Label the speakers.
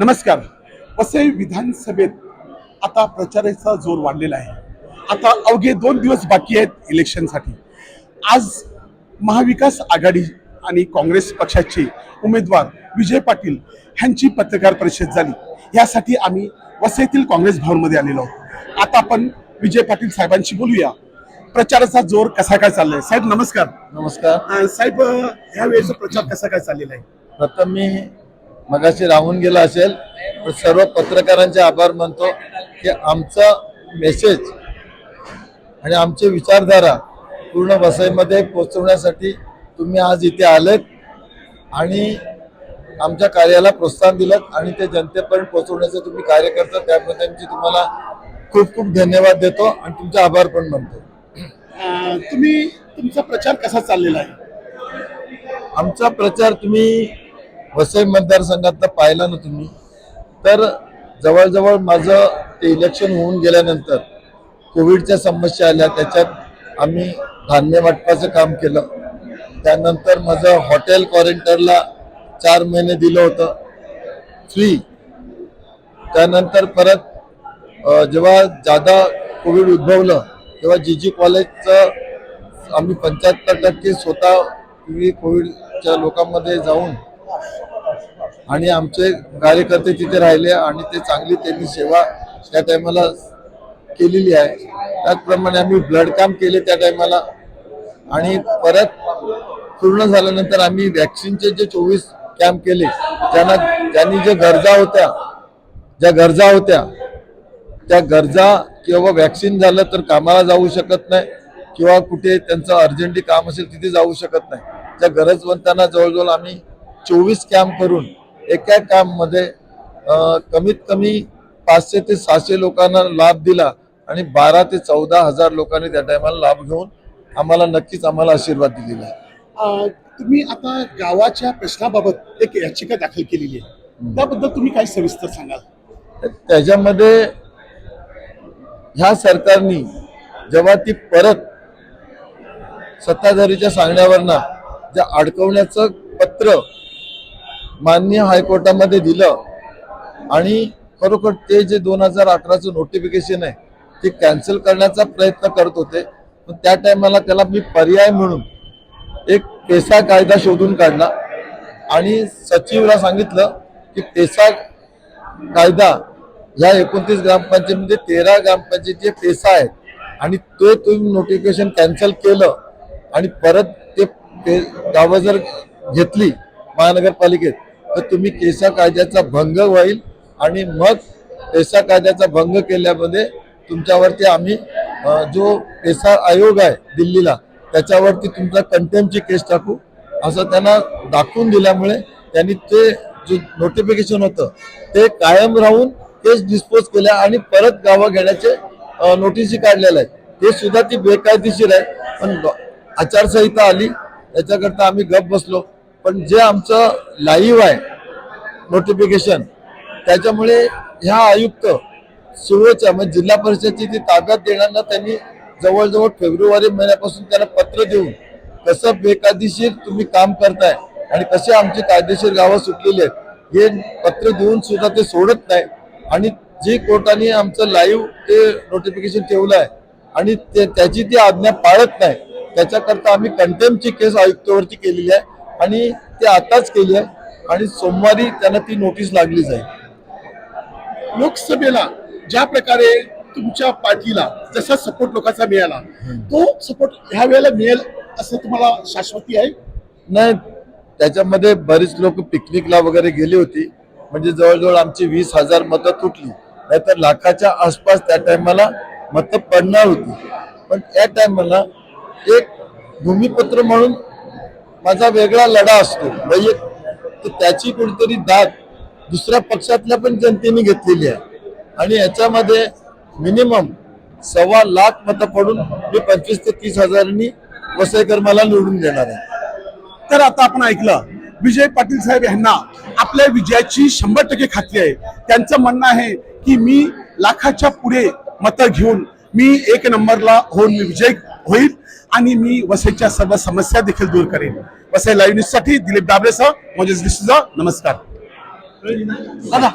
Speaker 1: नमस्कार. वसई विधानसभेत आता प्रचाराचा जोर वाढलेला आहे. आता अवघे दोन दिवस बाकी आहेत इलेक्शनसाठी. आज महाविकास आघाडी आणि काँग्रेस पक्षाचे उमेदवार विजय पाटील ह्यांची पत्रकार परिषद झाली. यासाठी आम्ही वसईतील काँग्रेस भवनमध्ये आलेलो आहोत. आता आपण विजय पाटील साहेबांशी बोलूया. प्रचाराचा जोर कसा काय चाललाय? साहेब नमस्कार.
Speaker 2: नमस्कार.
Speaker 1: साहेब ह्या वेळेचा प्रचार कसा काय चाललेला आहे?
Speaker 2: प्रथम मी मगाशी राहून गेला असेल तर सर्व पत्रकारांचे आभार मानतो की आमचा मेसेज आणि आमची विचारधारा पूर्ण वसईमध्ये पोहोचवण्यासाठी तुम्ही आज इथे आलेत आणि आमच्या कार्याला प्रोत्साहन दिलं आणि ते जनतेपर्यंत पोहोचवण्याचं तुम्ही कार्य करता त्याबद्दल मी तुम्हाला खूप खूप धन्यवाद देतो आणि तुमचे आभार पण मानतो.
Speaker 1: तुम्ही तुमचा प्रचार कसा चाललेला आहे?
Speaker 2: आमचा प्रचार तुम्ही वसई मतदारसंघातलं पाहिला ना तुम्ही? तर जवळजवळ माझं ते इलेक्शन होऊन गेल्यानंतर कोविडच्या समस्या आल्या त्याच्यात आम्ही धान्य वाटपाचं काम केलं. त्यानंतर माझं हॉटेल क्वारंटाईनला चार महिने दिलं होतं फ्री त्यानंतर परत जेव्हा जादा कोविड उद्भवलं तेव्हा जी जी कॉलेजचं आम्ही पंच्याहत्तर टक्के स्वतः कोविडच्या लोकांमध्ये जाऊन आणि आमचे कार्यकर्ते तिथे राहिले आणि ते चांगली त्यांनी सेवा त्या टायमाला केलेली आहे. त्याचप्रमाणे आम्ही ब्लड काम केले त्या टायमाला. आणि परत पूर्ण झाल्यानंतर आम्ही व्हॅक्सिनचे जे चोवीस कॅम्प केले त्यांना त्यांनी जे गरजा होत्या ज्या गरजा होत्या त्या गरजा किंवा व्हॅक्सिन झालं तर कामाला जाऊ शकत नाही किंवा कुठे त्यांचं अर्जंटी काम असेल तिथे जाऊ शकत नाही. त्या गरजवंतांना जवळजवळ आम्ही चोवीस कॅम्प करून एका कॅम्पमध्ये अं, कमीत कमी पाचशे ते सहाशे लोकांना लाभ दिला आणि बारा ते चौदा हजार लोकांनी त्या टायमाला लाभ घेऊन आम्हाला नक्कीच आम्हाला आशीर्वाद दिलेला आहे.
Speaker 1: तुम्ही आता गावाच्या प्रश्नाबाबत एक याचिका दाखल केलेली आहे. त्याबद्दल तुम्ही काही सविस्तर सांगाल?
Speaker 2: त्याच्यामध्ये ह्या सरकारनी जेव्हा ती परत सत्ताधारीच्या सांगण्यावरनं ज्या अडकवण्याचं पत्र माननीय हायकोर्टामध्ये दिलं आणि खरोखर ते जे दोन हजार अठराचं नोटिफिकेशन आहे ते कॅन्सल करण्याचा प्रयत्न करत होते. पण त्या टायमाला त्याला मी पर्याय म्हणून एक पेसा कायदा शोधून काढला आणि सचिवला सांगितलं की पेसा कायदा ह्या एकोणतीस ग्रामपंचायतीमध्ये तेरा ग्रामपंचायतीचे पेसा आहेत आणि ते तुम्ही नोटिफिकेशन कॅन्सल केलं आणि परत ते गावं जर घेतली महानगरपालिकेत. तर तुम्ही केसा कायद्याचा भंग होईल आणि मग केसा कायद्याचा भंग केल्यामध्ये तुमच्यावरती आम्ही जो केसा आयोग आहे दिल्लीला त्याच्यावरती तुमचा कंटेमची केस टाकू. असं त्यांना दाखवून दिल्यामुळे त्यांनी ते जे नोटिफिकेशन होतं ते कायम राहून केस डिस्पोज केल्या आणि परत गावं घेण्याचे नोटीसी काढलेल्या आहेत ते सुद्धा ती बेकायदेशीर आहे. पण आचारसंहिता आली त्याच्याकरता आम्ही गप बसलो. पण जे आमचं लाईव्ह आहे नोटिफिकेशन त्याच्यामुळे ह्या आयुक्त सुवेच्या म्हणजे जिल्हा परिषदची ती ताब्यात देण्याला त्यांनी जवळजवळ फेब्रुवारी महिन्यापासून त्यांना पत्र देऊन कसं बेकायदेशीर तुम्ही काम करताय आणि कसे आमची कायदेशीर गावं सुटलेली आहेत हे पत्र देऊन सुद्धा ते सोडत नाही. आणि जे कोर्टाने आमचं लाईव्ह ते नोटिफिकेशन ठेवलं आहे आणि ते त्याची ती आज्ञा पाळत नाही त्याच्याकरता आम्ही कंटेम्पची केस आयुक्तावरती केलेली आहे आणि ते आताच केली आहे. आणि सोमवारी त्यांना ती नोटीस लागली जाईल.
Speaker 1: लोकसभेला ज्या प्रकारे तुमच्या पार्टीला जसा सपोर्ट लोकांचा मिळाला तो सपोर्ट ह्या वेळेला मिळेल असं तुम्हाला शाश्वती आहे?
Speaker 2: नाही त्याच्यामध्ये बरीच लोक पिकनिकला वगैरे गेली होती. म्हणजे जवळजवळ आमची वीस हजार मतं तुटली. नाहीतर लाखाच्या आसपास त्या टायमाला मतं पडणार होती. पण त्या टायमाला एक भूमिपत्र म्हणून माझा वेगळा लढा असतो. वैयक्तिक तर त्याची कुठेतरी दाद दुसऱ्या पक्षातल्या पण जनतेने घेतलेली आहे. आणि याच्यामध्ये मिनिमम सव्वा लाख मतं पडून मी पंचवीस ते तीस हजारांनी वसईकर मला निवडून देणार आहे.
Speaker 1: तर आता आपण ऐकलं विजय पाटील साहेब यांना आपल्या विजयाची शंभर टक्के खात्री आहे. त्यांचं म्हणणं आहे की मी लाखाच्या पुढे मतं घेऊन मी एक नंबरला होऊन मी विजय होईल आणि मी वसईच्या सर्व समस्या देखील दूर करेन. वसई लाईव्ह न्यूजसाठी दिलीप डाबरेसह मोजेस नमस्कार. दादा